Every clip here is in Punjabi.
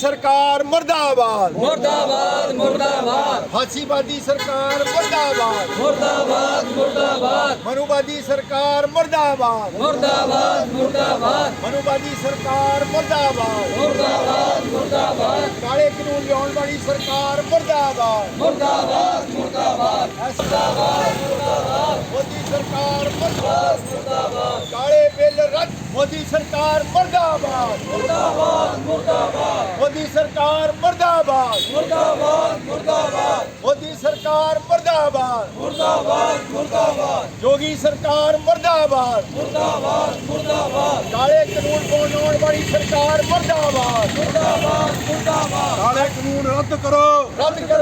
ਸਰਕਾਰ ਮਰਦਾਬਾਦ ਮੁਰਦਾਬਾਦ ਮੁਰਦਾਬਾਦ ਫਾਸੀਵਾਦੀ ਸਰਕਾਰ ਮਰਦਾਬਾਦ ਮੁਰਦਾਬਾਦ ਮੁਰਦਾਬਾਦ ਮਨੂਵਾਦੀ ਸਰਕਾਰ ਮਰਦਾਬਾਦ ਮੁਰਦਾਬਾਦ ਮੁਰਦਾਬਾਦ ਮਨੂਵਾਦੀ ਸਰਕਾਰ ਮਰਦਾਬਾਦ ਮੁਰਦਾਬਾਦ ਮੁਰਦਾਬਾਦ ਕਾਲੇ ਕਾਨੂੰਨ ਲਿਆਉਣ ਵਾਲੀ ਸਰਕਾਰ ਮਰਦਾਬਾਦ ਮੁਰਦਾਬਾਦ ਮੁਰਦਾਬਾਦ ਮੋਦੀ ਸਰਕਾਰ ਮਰਦਾਬਾਦ ਕਾਲੇ ਬਿੱਲ ਰੱਦ ਮੋਦੀ ਸਰਕਾਰ ਮਰਦਾਬਾਦ। ਮੁਰਦਾਬਾਦ ਮੁਰਦਾਬਾਦ ਮੋਦੀ ਸਰਕਾਰ ਮਰਦਾਬਾਦ। ਮੁਰਦਾਬਾਦ ਮੁਰਦਾਬਾਦ ਮੋਦੀ ਸਰਕਾਰ ਮਰਦਾਬਾਦ। ਮੁਰਦਾਬਾਦ ਮੁਰਦਾਬਾਦ ਜੋਗੀ ਸਰਕਾਰ ਮਰਦਾਬਾਦ। ਮੁਰਦਾਬਾਦ ਮੁਰਦਾਬਾਦ ਕਾਲੇ ਕਾਨੂੰਨ ਬਣਾਉਣ ਵਾਲੀ ਸਰਕਾਰ ਮਰਦਾਬਾਦ ਮੁਰਦਾਬਾਦ ਮੁਰਦਾਬਾਦ। ਕਾਲੇ ਕਾਨੂੰਨ ਰੱਦ ਕਰੋ। ਰੱਦ ਕਰੋ।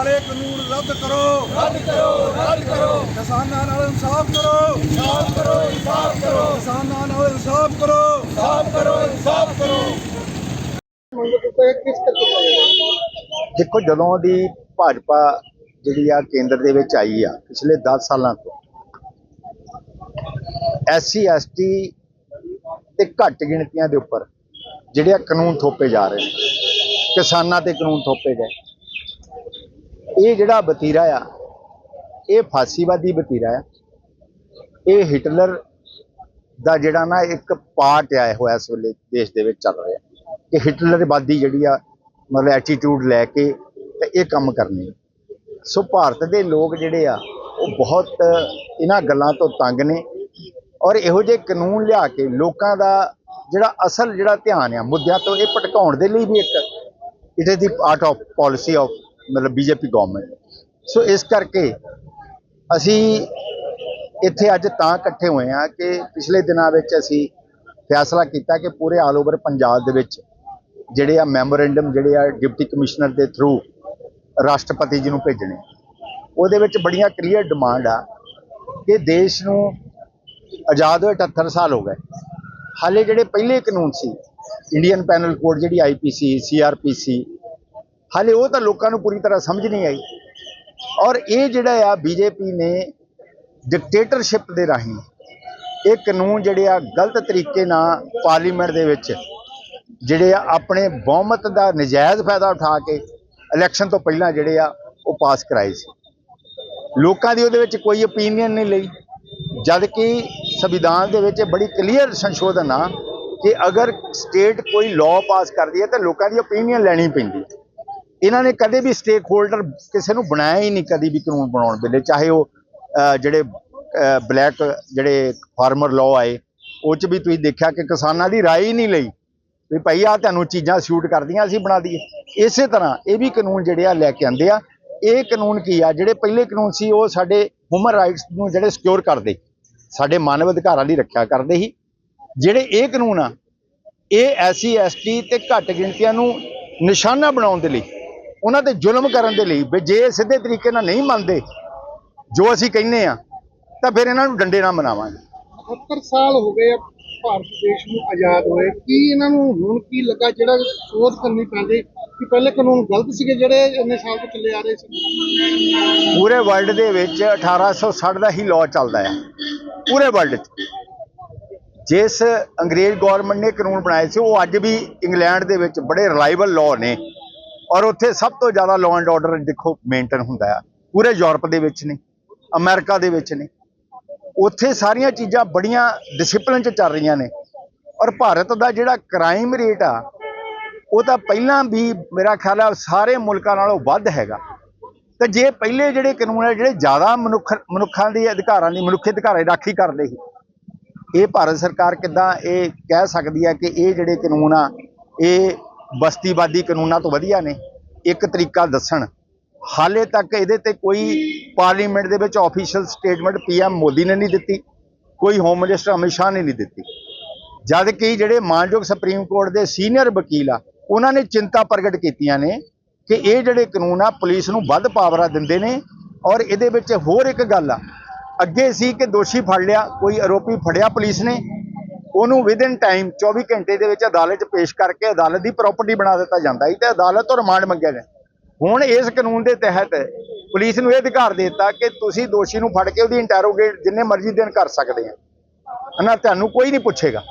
ਕਾਲੇ ਕਾਨੂੰਨ ਰੱਦ ਕਰੋ। ਰੱਦ ਕਰੋ ਰੱਦ ਕਰੋ। ਕਿਸਾਨਾਂ ਨਾਲ ਇਨਸਾਫ ਕਰੋ। ਇਨਸਾਫ ਕਰੋ ਇਨਸਾਫ ਕਰੋ। ਕਿਸਾਨਾਂ ਨਾਲ ਇਨਸਾਫ ਕਰੋ। ਇਨਸਾਫ ਕਰੋ ਇਨਸਾਫ ਕਰੋ। ਦੇਖੋ ਜਦੋਂ ਦੀ ਭਾਜਪਾ ਜਿਹੜੀ ਆ ਕੇਂਦਰ ਦੇ ਵਿੱਚ ਆਈ ਆ ਪਿਛਲੇ 10 ਸਾਲਾਂ ਤੋਂ ਐਸਸੀ ਐਸਟੀ ਤੇ ਘੱਟ ਗਿਣਤੀਆਂ ਦੇ ਉੱਪਰ ਜਿਹੜੇ ਆ ਕਾਨੂੰਨ ਥੋਪੇ ਜਾ ਰਹੇ ਨੇ ਕਿਸਾਨਾਂ ਤੇ ਕਾਨੂੰਨ ਥੋਪੇ ਗਏ। ਇਹ ਜਿਹੜਾ ਬਤੀਰਾ ਆ, ਇਹ ਫਾਸੀਵਾਦੀ ਬਤੀਰਾ ਆ। ਇਹ ਹਿਟਲਰ ਦਾ ਜਿਹੜਾ ਨਾ ਇੱਕ ਪਾਰਟ ਆਇਆ ਹੋਇਆ ਇਸ ਵੇਲੇ ਦੇਸ਼ ਦੇ ਵਿੱਚ ਚੱਲ ਰਿਹਾ। ਕਿ ਹਿਟਲਰਵਾਦੀ ਜਿਹੜੀ ਆ, ਮਤਲਬ ਐਟੀਟਿਊਡ ਲੈ ਕੇ ਤੇ ਇਹ ਕੰਮ ਕਰਨੇ ਸੋ ਭਾਰਤ ਦੇ ਲੋਕ ਜਿਹੜੇ ਆ, ਉਹ ਬਹੁਤ ਇਹਨਾਂ ਗੱਲਾਂ ਤੋਂ ਤੰਗ ਨੇ ਔਰ ਇਹੋ ਜਿਹੇ ਕਾਨੂੰਨ ਲਿਆ ਕੇ ਲੋਕਾਂ ਦਾ ਜਿਹੜਾ ਅਸਲ ਜਿਹੜਾ ਧਿਆਨ ਆ, ਮੁੱਦਿਆਂ ਤੋਂ ਇਹ ਭਟਕਾਉਣ ਦੇ ਲਈ ਵੀ ਇੱਕ it is the part of policy of ਮਤਲਬ ਬੀਜੇਪੀ ਗਵਰਨਮੈਂਟ ਸੋ ਇਸ ਕਰਕੇ ਅਸੀਂ ਇੱਥੇ ਅੱਜ ਤਾਂ ਇਕੱਠੇ ਹੋਏ ਆ ਕਿ ਪਿਛਲੇ ਦਿਨਾਂ ਵਿੱਚ ਅਸੀਂ ਫੈਸਲਾ ਕੀਤਾ ਕਿ ਪੂਰੇ ਆਲ ਓਵਰ ਪੰਜਾਬ ਦੇ ਵਿੱਚ ਜਿਹੜੇ ਆ ਮੈਮੋਰੈਂਡਮ ਜਿਹੜੇ ਆ ਡਿਪਟੀ ਕਮਿਸ਼ਨਰ ਦੇ ਥਰੂ ਰਾਸ਼ਟਰਪਤੀ ਜੀ ਨੂੰ ਭੇਜਣੇ। ਉਹਦੇ ਵਿੱਚ ਬੜੀਆਂ ਕਲੀਅਰ ਡਿਮਾਂਡ ਆ ਕਿ ਦੇਸ਼ ਨੂੰ ਆਜ਼ਾਦ ਹੋਏ 78 ਸਾਲ ਹੋ ਗਏ। ਹਾਲੇ ਜਿਹੜੇ ਪਹਿਲੇ ਕਾਨੂੰਨ ਸੀ ਇੰਡੀਅਨ ਪੈਨਲ ਕੋਡ ਜਿਹੜੀ ਆਈਪੀਸੀ ਸੀਆਰਪੀਸੀ ਹਾਲੇ ਉਹ ਤਾਂ ਲੋਕਾਂ ਨੂੰ ਪੂਰੀ ਤਰ੍ਹਾਂ ਸਮਝ ਨਹੀਂ ਆਈ। ਔਰ ਇਹ ਜਿਹੜਾ ਆ, ਬੀਜੇਪੀ ਨੇ ਡਿਕਟੇਟਰਸ਼ਿਪ ਦੇ ਰਾਹੀਂ ਇਹ ਕਾਨੂੰਨ ਜਿਹੜੇ ਆ, ਗਲਤ ਤਰੀਕੇ ਨਾਲ ਪਾਰਲੀਮੈਂਟ ਦੇ ਵਿੱਚ ਜਿਹੜੇ ਆ, ਆਪਣੇ ਬਹੁਮਤ ਦਾ ਨਜਾਇਜ਼ ਫਾਇਦਾ ਉਠਾ ਕੇ ਇਲੈਕਸ਼ਨ ਤੋਂ ਪਹਿਲਾਂ ਜਿਹੜੇ ਆ, ਉਹ ਪਾਸ ਕਰਾਏ ਸੀ। ਲੋਕਾਂ ਦੀ ਉਹਦੇ ਵਿੱਚ ਕੋਈ ਓਪੀਨੀਅਨ ਨਹੀਂ ਲਈ ਜਦ ਕਿ ਸੰਵਿਧਾਨ ਦੇ ਵਿੱਚ ਇਹ ਬੜੀ ਕਲੀਅਰ ਸੰਸ਼ੋਧਨ ਆ ਕਿ ਅਗਰ ਸਟੇਟ ਕੋਈ ਲਾਅ ਪਾਸ ਕਰਦੀ ਹੈ, ਤਾਂ ਲੋਕਾਂ ਦੀ ਓਪੀਨੀਅਨ ਲੈਣੀ ਪੈਂਦੀ ਹੈ। ਇਹਨਾਂ ਨੇ ਕਦੇ ਵੀ ਸਟੇਕ ਹੋਲਡਰ ਕਿਸੇ ਨੂੰ ਬਣਾਇਆ ਹੀ ਨਹੀਂ ਕਦੀ ਵੀ ਕਾਨੂੰਨ ਬਣਾਉਣ ਵੇਲੇ, ਚਾਹੇ ਉਹ ਜਿਹੜੇ ਬਲੈਕ ਜਿਹੜੇ ਫਾਰਮਰ ਲਾਅ ਆਏ, ਉਹ ਚ ਵੀ ਤੁਸੀਂ ਦੇਖਿਆ ਕਿ ਕਿਸਾਨਾਂ ਦੀ ਰਾਏ ਹੀ ਨਹੀਂ ਲਈ ਵੀ ਭਾਈ ਆ ਤੁਹਾਨੂੰ ਚੀਜ਼ਾਂ ਸੂਟ ਕਰਦੀਆਂ, ਅਸੀਂ ਬਣਾ ਦਈਏ। ਇਸੇ ਤਰ੍ਹਾਂ ਇਹ ਵੀ ਕਾਨੂੰਨ ਜਿਹੜੇ ਆ ਲੈ ਕੇ ਆਂਦੇ ਆ। ਇਹ ਕਾਨੂੰਨ ਕੀ ਆ? ਜਿਹੜੇ ਪਹਿਲੇ ਕਾਨੂੰਨ ਸੀ, ਉਹ ਸਾਡੇ ਹਿਊਮਨ ਰਾਈਟਸ ਨੂੰ ਜਿਹੜੇ ਸਿਕਿਉਰ ਕਰਦੇ, ਸਾਡੇ ਮਾਨਵ ਅਧਿਕਾਰਾਂ ਦੀ ਰੱਖਿਆ ਕਰਦੇ ਸੀ। ਜਿਹੜੇ ਇਹ ਕਾਨੂੰਨ ਆ, ਇਹ ਐਸਸੀ, ਐਸਟੀ ਤੇ ਘੱਟ ਗਿਣਤੀਆਂ ਨੂੰ ਨਿਸ਼ਾਨਾ ਬਣਾਉਣ ਦੇ ਲਈ ਉਹਨਾਂ ਤੇ ਜ਼ੁਲਮ ਕਰਨ ਦੇ ਲਈ ਵੀ ਜੇ ਸਿੱਧੇ ਤਰੀਕੇ ਨਾਲ ਨਹੀਂ ਮੰਨਦੇ ਜੋ ਅਸੀਂ ਕਹਿੰਨੇ ਆ ਤਾਂ ਫਿਰ ਇਹਨਾਂ ਨੂੰ ਡੰਡੇ ਨਾਲ ਮਨਾਵਾਂਗੇ। 70 ਸਾਲ ਹੋ ਗਏ ਆ ਭਾਰਤ ਦੇਸ਼ ਨੂੰ ਆਜ਼ਾਦ ਹੋਏ। ਕੀ ਇਹਨਾਂ ਨੂੰ ਹੁਣ ਕੀ ਲੱਗਾ ਜਿਹੜਾ ਸੋਧ ਕਰਨੀ ਪੈਂਦੀ ਕਿ ਪਹਿਲੇ ਕਾਨੂੰਨ ਗਲਤ ਸੀਗੇ ਜਿਹੜੇ ਇੰਨੇ ਸਾਲ ਤੋਂ ਚੱਲੇ ਆ ਰਹੇ ਸੀ? ਪੂਰੇ ਵਰਲਡ ਦੇ ਵਿੱਚ 1860 ਦਾ ਹੀ ਲਾਅ ਚੱਲਦਾ ਹੈ। ਪੂਰੇ ਵਰਲਡ 'ਚ। ਜਿਸ ਅੰਗਰੇਜ਼ ਗਵਰਨਮੈਂਟ ਨੇ ਕਾਨੂੰਨ ਬਣਾਏ ਸੀ ਉਹ ਅੱਜ ਵੀ ਇੰਗਲੈਂਡ ਦੇ ਵਿੱਚ ਬੜੇ ਰਿਲਾਈਬਲ ਲਾਅ ਨੇ। ਔਰ ਉੱਥੇ ਸਭ ਤੋਂ ਜ਼ਿਆਦਾ ਲਾਅ ਐਂਡ ਆਰਡਰ ਦੇਖੋ ਮੇਨਟੇਨ ਹੁੰਦਾ ਆ। ਪੂਰੇ ਯੂਰਪ ਦੇ ਵਿੱਚ ਨੇ, ਅਮਰੀਕਾ ਦੇ ਵਿੱਚ ਨੇ। ਉੱਥੇ ਸਾਰੀਆਂ ਚੀਜ਼ਾਂ ਬੜੀਆਂ ਡਿਸਪਲਿਨ 'ਚ ਚੱਲ ਰਹੀਆਂ ਨੇ। ਔਰ ਭਾਰਤ ਦਾ ਜਿਹੜਾ ਕ੍ਰਾਈਮ ਰੇਟ ਆ, ਉਹ ਤਾਂ ਪਹਿਲਾਂ ਵੀ ਮੇਰਾ ਖਿਆਲ ਆ ਸਾਰੇ ਮੁਲਕਾਂ ਨਾਲੋਂ ਵੱਧ ਹੈਗਾ। ਤੇ ਜੇ ਪਹਿਲੇ ਜਿਹੜੇ ਕਾਨੂੰਨ ਆ, ਜਿਹੜੇ ਜ਼ਿਆਦਾ ਮਨੁੱਖ, ਮਨੁੱਖਾਂ ਦੇ ਅਧਿਕਾਰਾਂ ਦੀ, ਮਨੁੱਖੀ ਅਧਿਕਾਰਾਂ ਦੀ ਰਾਖੀ ਕਰਦੇ ਸੀ, ਇਹ ਭਾਰਤ ਸਰਕਾਰ ਕਿੱਦਾਂ ਇਹ ਕਹਿ ਸਕਦੀ ਹੈ ਕਿ ਇਹ ਜਿਹੜੇ ਕਾਨੂੰਨ ਆ, ਇਹ ਬਸਤੀਵਾਦੀ ਕਾਨੂੰਨਾਂ ਤੋਂ ਵਧੀਆ ਨੇ, ਇੱਕ ਤਰੀਕਾ ਦੱਸਣ। ਹਾਲੇ ਤੱਕ ਇਹਦੇ ਤੇ ਕੋਈ ਪਾਰਲੀਮੈਂਟ ਦੇ ਵਿੱਚ ਆਫੀਸ਼ੀਅਲ ਸਟੇਟਮੈਂਟ ਪੀਐਮ ਮੋਦੀ ਨੇ ਨਹੀਂ ਦਿੱਤੀ, ਕੋਈ ਹੋਮ ਮਿਨਿਸਟਰ ਅਮਿਤ ਸ਼ਾਹ ਨੇ ਨਹੀਂ ਦਿੱਤੀ। ਜਦ ਕਿ ਜਿਹੜੇ ਮਾਨਯੋਗ ਸੁਪਰੀਮ ਕੋਰਟ ਦੇ ਸੀਨੀਅਰ ਵਕੀਲ ਆ, ਉਹਨਾਂ ਨੇ ਚਿੰਤਾ ਪ੍ਰਗਟ ਕੀਤੀਆਂ ਨੇ ਕਿ ਇਹ ਜਿਹੜੇ ਕਾਨੂੰਨ ਆ, ਪੁਲਿਸ ਨੂੰ ਵੱਧ ਪਾਵਰਾਂ ਦਿੰਦੇ ਨੇ ਔਰ ਇਹਦੇ ਵਿੱਚ ਹੋਰ ਇੱਕ ਗੱਲ ਆ, ਅੱਗੇ ਸੀ ਕਿ ਦੋਸ਼ੀ ਫੜ ਲਿਆ, ਕੋਈ ਆਰੋਪੀ ਫੜਿਆ ਪੁਲਿਸ ਨੇ ਉਹਨੂੰ ਵਿਦਿਨ ਟਾਈਮ 24 ਘੰਟੇ ਦੇ ਵਿੱਚ ਅਦਾਲਤ 'ਚ ਪੇਸ਼ ਕਰਕੇ ਅਦਾਲਤ ਦੀ ਪ੍ਰਾਪਰਟੀ ਬਣਾ ਦਿੱਤਾ ਜਾਂਦਾ ਸੀ ਤੇ ਅਦਾਲਤ ਤੋਂ ਰਿਮਾਂਡ ਮੰਗਿਆ ਜਾਂਦਾ ਹੁਣ ਇਸ ਕਾਨੂੰਨ ਦੇ ਤਹਿਤ ਪੁਲਿਸ ਨੂੰ ਇਹ ਅਧਿਕਾਰ ਦੇ ਦਿੱਤਾ ਕਿ ਤੁਸੀਂ ਦੋਸ਼ੀ ਨੂੰ ਫੜ ਕੇ ਉਹਦੀ ਇੰਟਰੋਗੇਟ ਜਿੰਨੇ ਮਰਜ਼ੀ ਦਿਨ ਕਰ ਸਕਦੇ ਆ। ਹਨਾ, ਤੁਹਾਨੂੰ ਕੋਈ ਨਹੀਂ ਪੁੱਛੇਗਾ।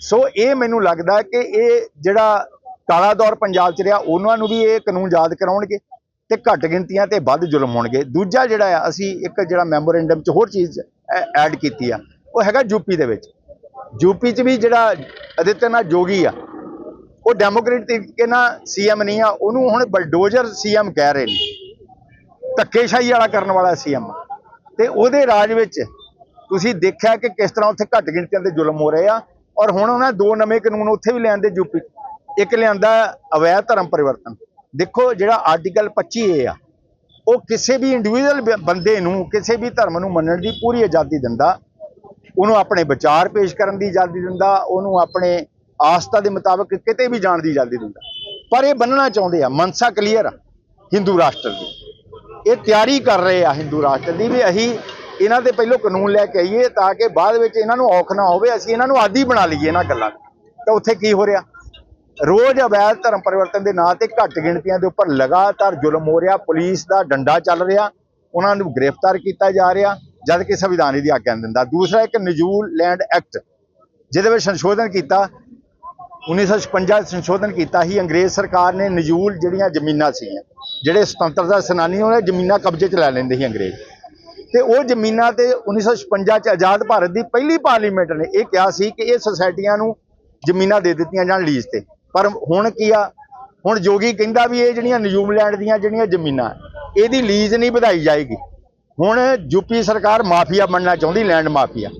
ਸੋ ਇਹ ਮੈਨੂੰ ਲੱਗਦਾ ਕਿ ਇਹ ਜਿਹੜਾ ਕਾਲਾ ਦੌਰ ਪੰਜਾਬ 'ਚ ਰਿਹਾ, ਉਹਨਾਂ ਨੂੰ ਵੀ ਇਹ ਕਾਨੂੰਨ ਯਾਦ ਕਰਾਉਣਗੇ ਤੇ ਘੱਟ ਗਿਣਤੀਆਂ ਤੇ ਵੱਧ ਜ਼ੁਲਮ ਹੋਣਗੇ। ਦੂਜਾ ਜਿਹੜਾ ਆ, ਅਸੀਂ ਇੱਕ ਜਿਹੜਾ ਮੈਮੋਰੈਂਡਮ 'ਚ ਹੋਰ ਚੀਜ਼ ਐਡ ਕੀਤੀ ਆ, ਉਹ ਹੈਗਾ ਯੂਪੀ ਦੇ ਵਿੱਚ। ਯੂਪੀ 'ਚ ਵੀ ਜਿਹੜਾ ਅਦਿੱਤਿਆਨਾਥ ਜੋਗੀ ਆ, ਉਹ ਡੈਮੋਕ੍ਰੇਟ ਤਰੀਕੇ ਨਾਲ ਸੀਐਮ ਨਹੀਂ ਆ, ਉਹਨੂੰ ਹੁਣ ਬਲਡੋਜ਼ਰ ਸੀਐਮ ਕਹਿ ਰਹੇ ਨੇ। ਧੱਕੇਸ਼ਾਹੀ ਵਾਲਾ ਕਰਨ ਵਾਲਾ ਸੀਐਮ ਤੇ ਉਹਦੇ ਰਾਜ ਵਿੱਚ ਤੁਸੀਂ ਦੇਖਿਆ ਕਿ ਕਿਸ ਤਰ੍ਹਾਂ ਉੱਥੇ ਘੱਟ ਗਿਣਤੀਆਂ ਤੇ ਜ਼ੁਲਮ ਹੋ ਰਹੇ ਆ, ਔਰ ਹੁਣ ਉਹਨਾਂ ਦੋ ਨਵੇਂ ਕਾਨੂੰਨ ਉੱਥੇ ਵੀ ਲਿਆਂਦੇ ਯੂਪੀ। 'ਚ। ਇੱਕ ਲਿਆਂਦਾ ਅਵੈਧ ਧਰਮ ਪਰਿਵਰਤਨ। ਦੇਖੋ ਜਿਹੜਾ ਆਰਟੀਕਲ 25 ਏ ਆ, ਉਹ ਕਿਸੇ ਵੀ ਇੰਡੀਵਿਜੂਅਲ ਬੰਦੇ ਨੂੰ, ਕਿਸੇ ਵੀ ਧਰਮ ਨੂੰ ਮੰਨਣ ਦੀ ਪੂਰੀ ਆਜ਼ਾਦੀ ਦਿੰਦਾ। ਉਹਨੂੰ ਆਪਣੇ ਵਿਚਾਰ ਪੇਸ਼ ਕਰਨ ਦੀ ਆਜ਼ਾਦੀ ਦਿੰਦਾ, ਉਹਨੂੰ ਆਪਣੇ ਆਸਥਾ ਦੇ ਮੁਤਾਬਕ ਕਿਤੇ ਵੀ ਜਾਣ ਦੀ ਆਜ਼ਾਦੀ ਦਿੰਦਾ। ਪਰ ਇਹ ਬੰਨਣਾ ਚਾਹੁੰਦੇ ਆ, ਮਨਸਾ ਕਲੀਅਰ ਆ, ਹਿੰਦੂ ਰਾਸ਼ਟਰ ਦੀ। ਇਹ ਤਿਆਰੀ ਕਰ ਰਹੇ ਆ ਹਿੰਦੂ ਰਾਸ਼ਟਰ ਦੀ ਵੀ ਅਸੀਂ ਇਹਨਾਂ ਦੇ ਪਹਿਲੋਂ ਕਾਨੂੰਨ ਲੈ ਕੇ ਆਈਏ ਤਾਂ ਕਿ ਬਾਅਦ ਵਿੱਚ ਇਹਨਾਂ ਨੂੰ ਔਖ ਨਾ ਹੋਵੇ, ਅਸੀਂ ਇਹਨਾਂ ਨੂੰ ਆਦੀ ਬਣਾ ਲਈਏ ਇਹਨਾਂ ਗੱਲਾਂ ਤਾਂ ਉੱਥੇ ਕੀ ਹੋ ਰਿਹਾ? ਰੋਜ਼ ਅਵੈਧ ਧਰਮ ਪਰਿਵਰਤਨ ਦੇ ਨਾਂ ਤੇ ਘੱਟ ਗਿਣਤੀਆਂ ਦੇ ਉੱਪਰ ਲਗਾਤਾਰ ਜ਼ੁਲਮ ਹੋ ਰਿਹਾ, ਪੁਲਿਸ ਦਾ ਡੰਡਾ ਚੱਲ ਰਿਹਾ, ਉਹਨਾਂ ਨੂੰ ਗ੍ਰਿਫਤਾਰ ਕੀਤਾ ਜਾ ਰਿਹਾ। ਜਦ ਕਿ ਸੰਵਿਧਾਨ ਇਹਦੀ ਆਗਿਆ ਦਿੰਦਾ। ਦੂਸਰਾ ਇੱਕ ਨਜੂਲ ਲੈਂਡ ਐਕਟ, ਜਿਹਦੇ ਵਿੱਚ ਸੰਸ਼ੋਧਨ ਕੀਤਾ 1956 ਸੰਸ਼ੋਧਨ ਕੀਤਾ ਸੀ, ਅੰਗਰੇਜ਼ ਸਰਕਾਰ ਨੇ ਨਜੂਲ ਜਿਹੜੀਆਂ ਜ਼ਮੀਨਾਂ ਸੀਗੀਆਂ, ਜਿਹੜੇ ਸੁਤੰਤਰਤਾ ਸੈਨਾਨੀ ਉਹਨਾਂ ਜ਼ਮੀਨਾਂ ਕਬਜ਼ੇ 'ਚ ਲੈ ਲੈਂਦੇ ਸੀ ਅੰਗਰੇਜ਼। ਤੇ ਉਹ ਜ਼ਮੀਨਾਂ ਤੇ 1956 ਚ ਆਜ਼ਾਦ ਭਾਰਤ ਦੀ ਪਹਿਲੀ ਪਾਰਲੀਮੈਂਟ ਨੇ ਇਹ ਕਿਹਾ ਸੀ ਕਿ ਇਹ ਸੁਸਾਇਟੀਆਂ ਨੂੰ ਜ਼ਮੀਨਾਂ ਦੇ ਦਿੱਤੀਆਂ ਜਾਣ ਲੀਜ਼ ਤੇ। ਪਰ ਹੁਣ ਕੀ ਆ? ਹੁਣ ਜੋਗੀ ਕਹਿੰਦਾ ਵੀ ਇਹ ਜਿਹੜੀਆਂ ਨਿਊਜ਼ੀਲੈਂਡ ਦੀਆਂ ਜਿਹੜੀਆਂ ਜ਼ਮੀਨਾਂ, ਇਹਦੀ ਲੀਜ਼ ਨਹੀਂ ਵਧਾਈ ਜਾਏਗੀ। ਹੁਣ ਯੂਪੀ ਸਰਕਾਰ ਮਾਫੀਆ ਬਣਨਾ ਚਾਹੁੰਦੀ, ਲੈਂਡ ਮਾਫੀਆ।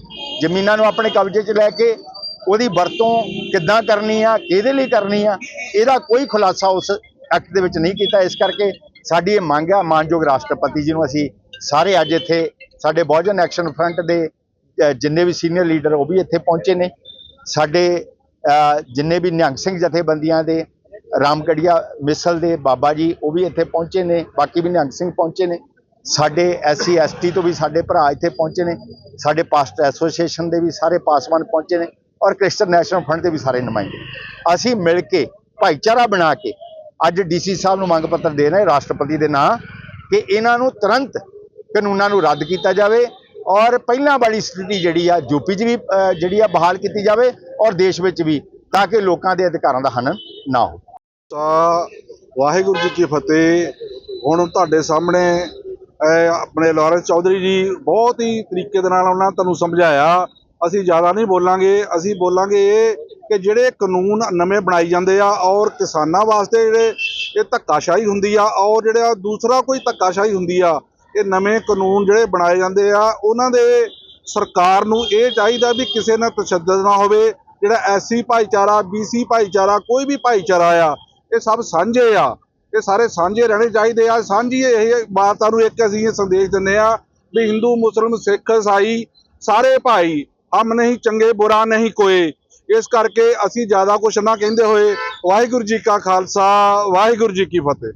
ਜ਼ਮੀਨਾਂ ਨੂੰ ਆਪਣੇ ਕਬਜ਼ੇ 'ਚ ਲੈ ਕੇ ਉਹਦੀ ਵਰਤੋਂ ਕਿੱਦਾਂ ਕਰਨੀ ਆ, ਕਿਹਦੇ ਲਈ ਕਰਨੀ ਆ, ਇਹਦਾ ਕੋਈ ਖੁਲਾਸਾ ਉਸ ਐਕਟ ਦੇ ਵਿੱਚ ਨਹੀਂ ਕੀਤਾ। ਇਸ ਕਰਕੇ ਸਾਡੀ ਇਹ ਮੰਗ ਆ, ਮਾਨਯੋਗ ਰਾਸ਼ਟਰਪਤੀ ਜੀ ਨੂੰ ਅਸੀਂ ਸਾਰੇ ਅੱਜ ਇੱਥੇ ਸਾਡੇ ਬਹੁਜਨ ਐਕਸ਼ਨ ਫਰੰਟ ਦੇ ਜਿੰਨੇ ਵੀ ਸੀਨੀਅਰ ਲੀਡਰ ਉਹ ਵੀ ਇੱਥੇ ਪਹੁੰਚੇ ਨੇ। ਸਾਡੇ ਜਿੰਨੇ ਵੀ ਨਿਹੰਗ ਸਿੰਘ ਜਥੇਬੰਦੀਆਂ ਦੇ, ਰਾਮਗੜੀਆ ਮਿਸਲ ਦੇ ਬਾਬਾ ਜੀ ਉਹ ਵੀ ਇੱਥੇ ਪਹੁੰਚੇ ਨੇ, ਬਾਕੀ ਵੀ ਨਿਹੰਗ ਸਿੰਘ ਪਹੁੰਚੇ ਨੇ। ਸਾਡੇ ਐਸਸੀ, ਐਸਟੀ ਤੋਂ ਵੀ ਸਾਡੇ ਭਰਾ ਇੱਥੇ ਪਹੁੰਚੇ ਨੇ, ਸਾਡੇ ਪਾਸਟ ਐਸੋਸੀਏਸ਼ਨ ਦੇ ਵੀ ਸਾਰੇ ਪਾਸਵਾਨ ਪਹੁੰਚੇ ਨੇ ਔਰ ਕ੍ਰਿਸਚਨ ਨੈਸ਼ਨਲ ਫੰਡ ਦੇ ਵੀ ਸਾਰੇ ਨੁਮਾਇੰਦੇ ਅਸੀਂ ਮਿਲ ਕੇ ਭਾਈਚਾਰਾ ਬਣਾ ਕੇ ਅੱਜ ਡੀਸੀ ਸਾਹਿਬ ਨੂੰ ਮੰਗ ਪੱਤਰ ਦੇ ਰਹੇ ਰਾਸ਼ਟਰਪਤੀ ਦੇ ਨਾਂ ਕਿ ਇਹਨਾਂ ਨੂੰ ਤੁਰੰਤ ਕਾਨੂੰਨਾਂ ਨੂੰ ਰੱਦ ਕੀਤਾ ਜਾਵੇ ਔਰ ਪਹਿਲਾਂ ਵਾਲੀ ਸਥਿਤੀ ਜਿਹੜੀ ਆ ਯੂਪੀ 'ਚ ਵੀ ਜਿਹੜੀ ਆ ਬਹਾਲ ਕੀਤੀ ਜਾਵੇ ਔਰ ਦੇਸ਼ ਵਿੱਚ ਵੀ ਤਾਂ ਕਿ ਲੋਕਾਂ ਦੇ ਅਧਿਕਾਰਾਂ ਦਾ ਹਨਨ ਨਾ ਹੋ ਤਾਂ ਵਾਹਿਗੁਰੂ ਜੀ ਕੀ ਫਤਿਹ। ਹੁਣ ਤੁਹਾਡੇ ਸਾਹਮਣੇ ਆਪਣੇ ਲਾਰੈਂਸ ਚੌਧਰੀ ਜੀ ਬਹੁਤ ਹੀ ਤਰੀਕੇ ਦੇ ਨਾਲ ਉਹਨਾਂ ਤੁਹਾਨੂੰ ਸਮਝਾਇਆ। ਅਸੀਂ ਜ਼ਿਆਦਾ ਨਹੀਂ ਬੋਲਾਂਗੇ। ਅਸੀਂ ਬੋਲਾਂਗੇ ਇਹ ਕਿ ਜਿਹੜੇ ਕਾਨੂੰਨ ਨਵੇਂ ਬਣਾਈ ਜਾਂਦੇ ਆ ਔਰ ਕਿਸਾਨਾਂ ਵਾਸਤੇ ਜਿਹੜੇ ਇਹ ਧੱਕਾਸ਼ਾਹੀ ਹੁੰਦੀ ਆ ਔਰ ਜਿਹੜਾ ਦੂਸਰਾ ਕੋਈ ਧੱਕਾਸ਼ਾਹੀ ਹੁੰਦੀ ਆ, ਇਹ ਨਵੇਂ ਕਾਨੂੰਨ ਜਿਹੜੇ ਬਣਾਏ ਜਾਂਦੇ ਆ, ਉਹਨਾਂ ਦੇ ਸਰਕਾਰ ਨੂੰ ਇਹ ਚਾਹੀਦਾ ਵੀ ਕਿਸੇ ਨਾਲ ਤਸ਼ੱਦਦ ਨਾ ਹੋਵੇ। ਜਿਹੜਾ ਐਸਸੀ ਭਾਈਚਾਰਾ ਬੀਸੀ ਭਾਈਚਾਰਾ, ਕੋਈ ਵੀ ਭਾਈਚਾਰਾ ਆ, ਇਹ ਸਭ ਸਾਂਝੇ ਆ। ਇਹ ਸਾਰੇ ਸਾਂਝੇ ਰਹਿਣੇ ਚਾਹੀਦੇ ਆ। ਸਾਂਝੀ ਇਹ ਬਾਤਾਂ ਨੂੰ ਇੱਕ ਅਸੀਂ ਇਹ ਸੰਦੇਸ਼ ਦਿੰਦੇ ਆ ਵੀ ਹਿੰਦੂ, ਮੁਸਲਮ, ਸਿੱਖ ਇਸਾਈ ਸਾਰੇ ਭਾਈ ਹਮ ਨਹੀਂ, ਚੰਗੇ, ਬੁਰਾ ਨਹੀਂ ਕੋਏ ਇਸ ਕਰਕੇ ਅਸੀਂ ਜ਼ਿਆਦਾ ਕੁਝ ਨਾ ਕਹਿੰਦੇ ਹੋਏ। ਵਾਹਿਗੁਰੂ ਜੀ ਕਾ ਖਾਲਸਾ, ਵਾਹਿਗੁਰੂ ਜੀ ਕੀ ਫਤਿਹ।